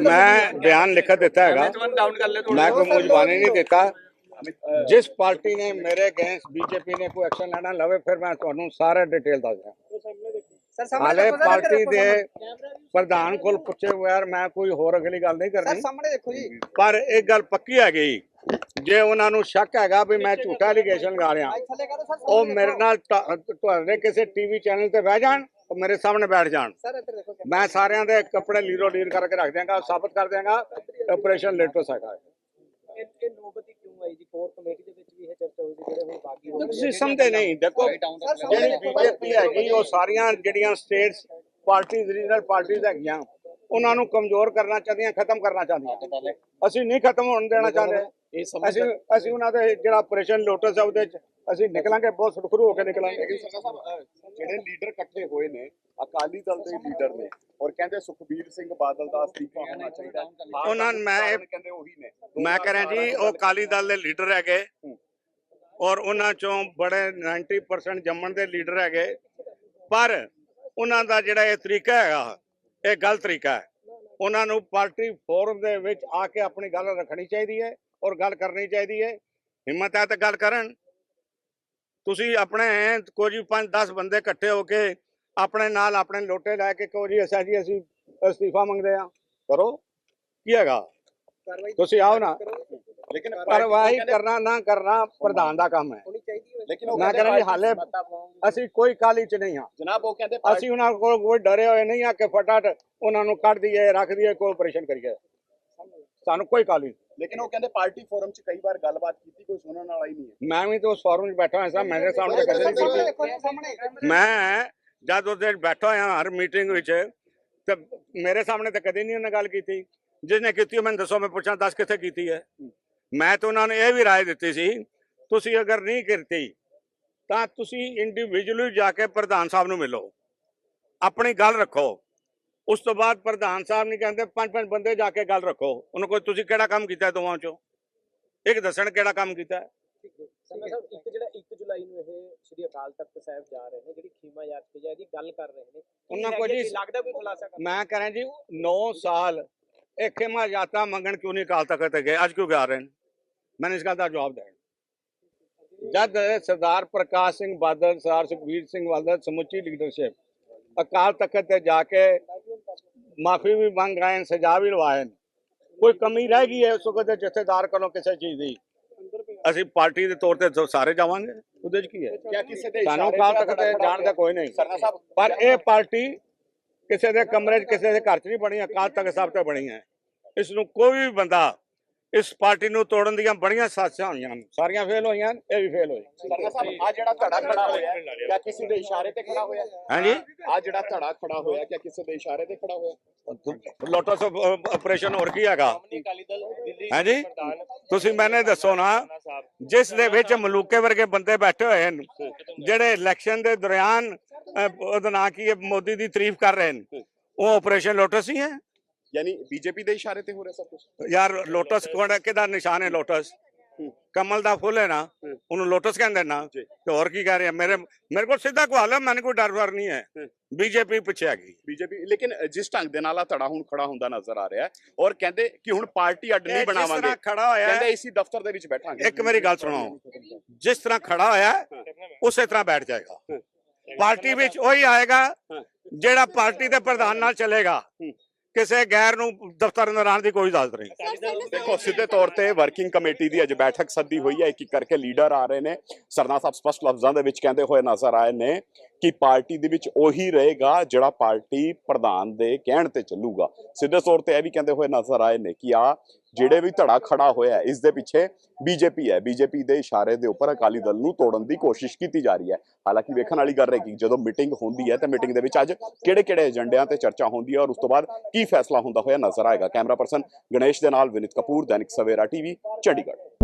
ਮੈਂ ਬਿਆਨ ਲਿਖ ਦਿੱਤਾ ਹੈਗਾ। ਮੈਂ ਕੋਈ ਮੁਜਬਾਨੀ ਨਹੀਂ ਦਿੱਤਾ। ਜਿਸ ਪਾਰਟੀ ਨੇ ਮੇਰੇ ਅਗੇਂਸਟ ਬੀਜੇਪੀ ਨੇ ਕੋਈ ਐਕਸ਼ਨ ਲੈਣਾ ਲਵੇ ਫਿਰ ਮੈਂ ਤੁਹਾਨੂੰ ਸਾਰਾ ਡਿਟੇਲ ਦੱਸ ਦਿਆਂ। ਸਰ ਹਾਲੇ ਦੇਖੋ ਸਰ, ਪਾਰਟੀ ਦੇ ਪ੍ਰਧਾਨ ਕੋਲ ਪੁੱਛੇ ਬਗੈਰ ਮੈਂ ਕੋਈ ਹੋਰ ਅਗਲੀ ਗੱਲ ਨਹੀਂ ਕਰਨੀ। ਸਾਹਮਣੇ ਦੇਖੋ ਜੀ। ਪਰ ਇੱਕ ਗੱਲ ਪੱਕੀ ਹੈਗੀ। ਜੇ ਉਹਨਾਂ ਨੂੰ ਸ਼ੱਕ ਹੈਗਾ ਵੀ ਮੈਂ ਝੂਠਾ ਐਲੀਗੇਸ਼ਨ ਲਗਾ ਰਿਹਾ ਉਹ ਮੇਰੇ ਨਾਲ ਤੁਹਾ- ਤੁਹਾਡੇ ਕਿਸੇ ਟੀਵੀ ਚੈਨਲ ਤੇ ਬਹਿ ਜਾਣ। ਉਹ ਮੇਰੇ ਸਾਹਮਣੇ ਬੈਠ ਜਾਣ। ਸਰ ਇੱਧਰ ਦੇਖੋ ਮੈਂ ਸਾਰਿਆਂ ਦੇ ਕੱਪੜੇ ਲੀਰੋ ਲੀਰ ਕਰਕੇ ਰੱਖ ਦਿਆਂਗਾ ਸਾਬਤ ਕਰ ਦਿਆਂਗਾ। ਆਪਰੇਸ਼ਨ ਲੇਟਸ ਹੈਗਾ। ਇਹ ਇਹ ਨੋਬਤੀ ਕਿਉਂ ਆਈ ਜੀ? ਕੋਰ ਕਮੇਟੀ ਦੇ ਵਿੱਚ ਵੀ ਇਹ ਚਰਚਾ ਹੋਈ ਸੀ ਜਿਹੜੇ ਹੁਣ ਬਾਗੀ ਹੋ ਤੁਸੀਂ ਸਮਝਦੇ ਨਹੀਂ। ਦੇਖੋ ਜਿਹੜੀ ਬੀਜੇਪੀ ਹੈਗੀ ਉਹ ਸਾਰੀਆਂ ਜਿਹੜੀਆਂ ਸਟੇਟਸ ਪਾਰਟੀਆਂ ਰੀਜਨਲ ਪਾਰਟੀਆਂ ਹੈਗੀਆਂ ਉਹਨਾਂ ਨੂੰ ਕਮਜ਼ੋਰ ਕਰਨਾ ਚਾਹੁੰਦੀਆਂ ਖਤਮ ਕਰਨਾ ਚਾਹੁੰਦੀਆਂ। ਅਸੀਂ ਨਹੀਂ ਖਤਮ ਹੋਣ ਦੇਣਾ ਚਾਹੁੰਦੇ। ਇਹ ਅਸੀਂ ਅਸੀਂ ਉਹਨਾਂ ਦੇ ਜਿਹੜਾ ਆਪਰੇਸ਼ਨ ਲੋਟਸ ਹੈ ਉਹਦੇ ਚ ਅਸੀਂ ਨਿਕਲਾਂਗੇ ਬਹੁਤ ਸੁਰਖਰੂ ਹੋ ਕੇ ਨਿਕਲਾਂਗੇ। ਜਿਹੜੇ ਲੀਡਰ ਇਕੱਠੇ ਹੋਏ ਨੇ ਅਕਾਲੀ ਦਲ ਦੇ ਲੀਡਰ ਨੇ ਔਰ ਕਹਿੰਦੇ ਸੁਖਬੀਰ ਸਿੰਘ ਬਾਦਲ ਦਾ ਅਸਤੀਫਾ ਹੋਣਾ ਚਾਹੀਦਾ। ਉਹਨਾਂ ਨੂੰ ਮੈਂ ਇਹ- ਕਹਿੰਦੇ ਉਹੀ ਨੇ। ਮੈਂ ਕਹਿ ਰਿਹਾ ਜੀ ਉਹ ਅਕਾਲੀ ਦਲ ਦੇ ਲੀਡਰ ਹੈਗੇ। ਔਰ ਉਹਨਾਂ ਚੋਂ ਬੜੇ 90% ਜੰਮਣ ਦੇ ਲੀਡਰ ਹੈਗੇ। ਪਰ ਉਹਨਾਂ ਦਾ ਜਿਹੜਾ ਇਹ ਤਰੀਕਾ ਹੈਗਾ ਇਹ ਗਲਤ ਤਰੀਕਾ ਹੈ। ਉਹਨਾਂ ਨੂੰ ਪਾਰਟੀ ਫੋਰਮ ਦੇ ਵਿੱਚ ਆ ਕੇ ਆਪਣੀ ਗੱਲ ਰੱਖਣੀ ਚਾਹੀਦੀ ਹੈ। ਔਰ ਗੱਲ ਕਰਨੀ ਚਾਹੀਦੀ ਹੈ। ਹਿੰਮਤ ਹੈ ਤਾਂ ਗੱਲ ਕਰਨ। ਤੁਸੀਂ ਆਪਣੇ ਕੋਈ 5-10 ਬੰਦੇ ਇਕੱਠੇ ਹੋ ਕੇ ਆਪਣੇ ਨਾਲ ਆਪਣੇ ਲੋਟੇ ਲੈ ਕੇ ਜੀ ਅਸਾਂ ਜੀ ਅਸੀਂ ਅਸਤੀਫਾ ਮੰਗਦੇ ਆ ਕਰੋ। ਕੀ ਹੈਗਾ? ਤੁਸੀਂ ਆਓ ਨਾ। ਲੇਕਿਨ ਕਾਰਵਾਈ ਕਰਨਾ ਨਾ ਕਰਨਾ ਪ੍ਰਧਾਨ ਦਾ ਕੰਮ ਹੈ। ਲੇਕਿਨ ਉਹ ਮੈਂ ਕਹਿੰਦੇ ਜੀ ਹਾਲੇ ਅਸੀਂ ਕੋਈ ਕਾਲੀ ਚ ਨਹੀਂ ਹਾਂ। ਜਨਾਬ ਉਹ ਕਹਿੰਦੇ ਅਸੀਂ ਉਹਨਾਂ ਕੋਲ ਕੋਈ ਡਰੇ ਹੋਏ ਨਹੀਂ ਆ ਕਿ ਫਟਾਫਟ ਉਹਨਾਂ ਨੂੰ ਕੱਢ ਦਈਏ ਰੱਖ ਦਈਏ ਕੋਈ ਆਪਰੇਸ਼ਨ ਕਰੀਏ। ਸਾਨੂੰ ਕੋਈ ਕਾਲੀ ਨਹੀਂ। ਲੇਕਿਨ ਉਹ ਕਹਿੰਦੇ ਪਾਰਟੀ ਫੋਰਮ 'ਚ ਕਈ ਵਾਰ ਗੱਲਬਾਤ ਕੀਤੀ ਕੋਈ ਸੁਣਨ ਵਾਲਾ ਹੀ ਨਹੀਂ ਹੈ। ਮੈਂ ਵੀ ਤਾਂ ਉਸ ਫੋਰਮ 'ਚ ਬੈਠਾ ਹਾਂ ਸਰ ਮੇਰੇ ਸਾਹਮਣੇ ਕਦੇ ਨਹੀਂ ਕੀਤੀ। ਮੈਂ ਜਦ ਉਹਦੇ ਬੈਠਾ ਹਾਂ ਹਰ ਮੀਟਿੰਗ ਵਿੱਚ ਤੇ ਮੇਰੇ ਸਾਹਮਣੇ ਤਾਂ ਕਦੇ ਨਹੀਂ ਉਹਨੇ ਗੱਲ ਕੀਤੀ। ਜਿਹਨੇ ਕੀਤੀ ਉਹ ਮੈਨੂੰ ਦੱਸੋ ਮੈਂ ਪੁੱਛਾਂ ਦੱਸ ਕਿੱਥੇ ਕੀਤੀ ਹੈ? ਮੈਂ ਤਾਂ ਉਹਨਾਂ ਨੂੰ ਇਹ ਵੀ ਰਾਏ ਦਿੱਤੀ ਸੀ ਤੁਸੀਂ ਅਗਰ ਨਹੀਂ ਕੀਤੀ ਤਾਂ ਤੁਸੀਂ ਇੰਡੀਵਿਜੂਅਲੀ ਜਾ ਕੇ ਪ੍ਰਧਾਨ ਸਾਹਿਬ ਨੂੰ ਮਿਲੋ। ਆਪਣੀ ਗੱਲ ਰੱਖੋ। ਉਸ ਤੋਂ ਬਾਅਦ ਪ੍ਰਧਾਨ ਸਾਹਿਬ ਨਹੀਂ ਕਹਿੰਦੇ ਪੰਜ ਪੰਜ ਬੰਦੇ ਜਾ ਕੇ ਗੱਲ ਰੱਖੋ। ਉਹਨਾਂ ਕੋਲ ਤੁਸੀਂ ਕਿਹੜਾ ਕੰਮ ਕੀਤਾ ਦੋਵਾਂ ਚੋਂ? ਇੱਕ ਦੱਸਣ ਕਿਹੜਾ ਕੰਮ ਕੀਤਾ? ਹੈ। ਸੰਨਾ ਸਾਹਿਬ ਇੱਕ ਜਿਹੜਾ 1 ਜੁਲਾਈ ਨੂੰ ਇਹ ਸ਼੍ਰੀ ਅਕਾਲ ਤਖਤ ਸਾਹਿਬ ਜਾ ਰਹੇ ਨੇ ਜਿਹੜੀ ਖੀਮਾ ਯਾਤਰੀ ਦੀ ਗੱਲ ਕਰ ਰਹੇ ਨੇ। ਕੀ ਉਹਨਾਂ ਹੈਗਾ ਕੋਲ ਜੀ- ਜੀ ਲੱਗਦਾ ਕੋਈ ਖੁਲਾਸਾ ਕਰ ਮੈਂ ਕਹ ਰਿਹਾ ਜੀ 9 ਸਾਲ ਇਹ ਖਿਮਾ ਯਾਤਰਾ ਮੰਗਣ ਕਿਉਂ ਨਹੀਂ ਕਾਲ ਤੱਕ ਤੇ ਗਏ ਅੱਜ ਕਿਉਂ ਜਾ ਰਹੇ ਨੇ? ਮੈਨੂੰ ਇਸ ਗੱਲ ਦਾ ਜਵਾਬ ਦੇਣ। ਜਦ ਸਰਦਾਰ ਪ੍ਰਕਾਸ਼ ਸਿੰਘ ਬਾਦਲ ਸਰਦਾਰ ਸੁਖਬੀਰ ਸਿੰਘ ਬਾਦਲ ਸਮੁੱਚੀ ਲੀਡਰਸ਼ਿਪ ਅਕਾਲ ਤਖਤ ਤੇ ਜਾ ਕੇ ਮਾਫੀ ਵੀ ਮੰਗ ਆਏ ਸਜ਼ਾ ਵੀ ਲਵਾਏ ਕੋਈ ਕਮੀ ਰਹਿ ਗਈ ਹੈ ਉਸ ਵਕਤ ਦੇ ਜਥੇਦਾਰ ਕੋਲੋਂ ਕਿਸੇ ਚੀਜ਼ ਦੀ? ਅਸੀਂ ਪਾਰਟੀ ਦੇ ਤੌਰ ਤੇ ਤਾਂ ਸਾਰੇ ਜਾਵਾਂਗੇ। ਉਹਦੇ ਚ ਕੀ ਹੈ? ਕਿਆ ਕਿਸੇ ਦੇ ਸਾਨੂੰ ਅਕਾਲ ਤੇ ਤਖਤ ਤੇ ਜਾਣ ਦਾ ਕੋਈ ਨਹੀਂ। ਪਰ ਇਹ ਪਾਰਟੀ ਕਿਸੇ ਦੇ ਕਮਰੇ 'ਚ ਕਿਸੇ ਦੇ ਘਰ 'ਚ ਨਹੀਂ ਬਣੀ ਅਕਾਲ ਤਖਤ ਸਾਹਿਬ ਤੇ ਬਣੀ ਹੈ। ਇਸ ਨੂੰ ਕੋਈ ਵੀ ਬੰਦਾ ਇਸ ਪਾਰਟੀ ਨੂੰ ਤੋੜਨ ਦੀਆਂ ਬੜੀਆਂ ਸਾਜ਼ਿਸ਼ਾਂ ਹੋਈਆਂ ਹਨ। ਸਾਰੀਆਂ ਫੇਲ ਹੋਈਆਂ ਇਹ ਵੀ ਫੇਲ ਹੋਈ ਸਰਨਾ ਸਾਹਿਬ ਆ ਜਿਹੜਾ ਧੜਾ ਖੜਾ ਹੋਇਆ ਹੈ, ਕਿਆ ਕਿਸੇ ਦੇ ਇਸ਼ਾਰੇ ਤੇ ਖੜਾ ਹੋਇਆ? ਹਾਂਜੀ? ਆ ਜਿਹੜਾ ਧੜਾ ਖੜਾ ਹੋਇਆ ਕਿਆ ਕਿਸੇ ਦੇ ਇਸ਼ਾਰੇ ਤੇ ਖੜਾ ਹੋਇਆ? ਲੋਟਸ ਆਪਰੇਸ਼ਨ ਹੋਰ ਕੀ ਹੈਗਾ? ਅਕਾਲੀ ਦਲ ਦਿੱਲੀ ਹਾਂਜੀ? ਤੁਸੀਂ ਮੈਨੇ ਦੱਸੋ ਨਾ ਜਿਸ ਦੇ ਵਿੱਚ ਮਲੂਕੇ ਵਰਗੇ ਬੰਦੇ ਬੈਠੇ ਹੋਏ ਨੇ ਜਿਹੜੇ ਇਲੈਕਸ਼ਨ ਦੇ ਦੌਰਾਨ ਅਹ, ਉਹਦਾ ਨਾਂ ਕੀ ਹੈ ਮੋਦੀ ਦੀ ਤਾਰੀਫ ਕਰ ਰਹੇ ਨੇ ਉਹ ਆਪਰੇਸ਼ਨ ਲੋਟਸ ਹੀ ਹੈ? ਯਾਨੀ ਬੀਜੇਪੀ ਦੇ ਇਸ਼ਾਰੇ ਤੇ ਹੋ ਰਿਹਾ ਸਭ ਕੁਝ ਯਾਰ ਲੋਟਸ ਕੋਣ ਕਿਹਦਾ ਨਿਸ਼ਾਨ ਹੈ ਲੋਟਸ? ਕਮਲ ਦਾ ਫੁੱਲ ਹੈ ਨਾ ਉਹਨੂੰ ਲੋਟਸ ਕਹਿੰਦੇ ਨਾ। ਤੇ ਹੋਰ ਕੀ ਕਹਿ ਰਹੇ? ਆ ਮੇਰੇ ਮੇਰੇ ਕੋਲ ਸਿੱਧਾ ਕਹਾਲ ਹੈ ਮੈਨੂੰ ਕੋਈ ਡਰ ਵਰ ਨਹੀਂ ਹੈ। ਬੀਜੇਪੀ ਪਿੱਛੇ ਹੈਗੀ। ਬੀਜੇਪੀ ਲੇਕਿਨ ਜਿਸ ਢੰਗ ਦੇ ਨਾਲ ਆ ਧੜਾ ਹੁਣ ਖੜਾ ਹੁੰਦਾ ਨਜ਼ਰ ਆ ਰਿਹਾ ਔਰ ਕਹਿੰਦੇ ਕਿ ਹੁਣ ਪਾਰਟੀ ਅੱਡ ਨਹੀਂ ਜਿਸ ਬਣਾਵਾਂਗੇ। ਤਰ੍ਹਾਂ ਖੜਾ ਹੋਇਆ ਕਹਿੰਦੇ ਇਸੀ ਦਫ਼ਤਰ ਦੇ ਵਿੱਚ ਬੈਠਾਂਗੇ। ਇੱਕ ਮੇਰੀ ਗੱਲ ਸੁਣੋ। ਜਿਸ ਤਰ੍ਹਾਂ ਖੜਾ ਹੋਇਆ ਉਸੇ ਤਰ੍ਹਾਂ ਬੈਠ ਜਾਏਗਾ। ਪਾਰਟੀ ਵਿੱਚ ਉਹੀ ਆਏਗਾ ਜਿਹੜਾ ਪਾਰਟੀ ਦੇ ਪ੍ਰਧਾਨ ਨਾਲ ਚੱਲੇਗਾ। ਕਿਸੇ ਗੈਰ ਨੂੰ ਦਫ਼ਤਰ ਅੰਦਰ ਆਉਣ ਦੀ ਕੋਈ ਇਜਾਜ਼ਤ ਨਹੀਂ। ਦੇਖੋ ਸਿੱਧੇ ਤੌਰ ਤੇ ਵਰਕਿੰਗ ਕਮੇਟੀ ਦੀ ਅੱਜ ਬੈਠਕ ਸੱਦੀ ਹੋਈ ਹੈ ਇੱਕ ਇੱਕ ਕਰਕੇ ਲੀਡਰ ਆ ਰਹੇ ਨੇ। ਸਰਨਾ ਸਾਹਿਬ ਸਪਸ਼ਟ ਲਫ਼ਜ਼ਾਂ ਦੇ ਵਿੱਚ ਕਹਿੰਦੇ ਹੋਏ ਨਜ਼ਰ ਆਏ ਨੇ ਕਿ ਪਾਰਟੀ ਦੇ ਵਿੱਚ ਉਹੀ ਰਹੇਗਾ ਜਿਹੜਾ ਪਾਰਟੀ ਪ੍ਰਧਾਨ ਦੇ ਕਹਿਣ ਤੇ ਚੱਲੂਗਾ। ਸਿੱਧੇ ਤੌਰ ਤੇ ਇਹ ਵੀ ਕਹਿੰਦੇ ਹੋਏ ਨਜ਼ਰ ਆਏ ਨੇ ਕਿ ਆ ਜਿਹੜੇ ਵੀ ਧੜਾ ਖੜਾ ਹੋਇਆ ਇਸ ਦੇ ਪਿੱਛੇ ਬੀਜੇਪੀ ਹੈ। ਬੀਜੇਪੀ ਦੇ ਇਸ਼ਾਰੇ ਦੇ ਉੱਪਰ ਅਕਾਲੀ ਦਲ ਨੂੰ ਤੋੜਨ ਦੀ ਕੋਸ਼ਿਸ਼ ਕੀਤੀ ਜਾ ਰਹੀ ਹੈ। ਹਾਲਾਂਕਿ ਵੇਖਣ ਵਾਲੀ ਗੱਲ ਰਹੇਗੀ ਜਦੋਂ ਮੀਟਿੰਗ ਹੁੰਦੀ ਹੈ ਤਾਂ ਮੀਟਿੰਗ ਦੇ ਵਿੱਚ ਅੱਜ ਕਿਹੜੇ-ਕਿਹੜੇ ਏਜੰਡਿਆਂ ਤੇ ਚਰਚਾ ਹੁੰਦੀ ਹੈ ਔਰ ਉਸ ਤੋਂ ਬਾਅਦ ਕੀ ਫੈਸਲਾ ਹੁੰਦਾ ਹੋਇਆ ਨਜ਼ਰ ਆਏਗਾ। ਕੈਮਰਾ ਪਰਸਨ ਗਣੇਸ਼ ਦੇ ਨਾਲ ਵਿਨਿਤ ਕਪੂਰ, ਦੈਨਿਕ ਸਵੇਰਾ ਟੀਵੀ, ਚੰਡੀਗੜ੍ਹ।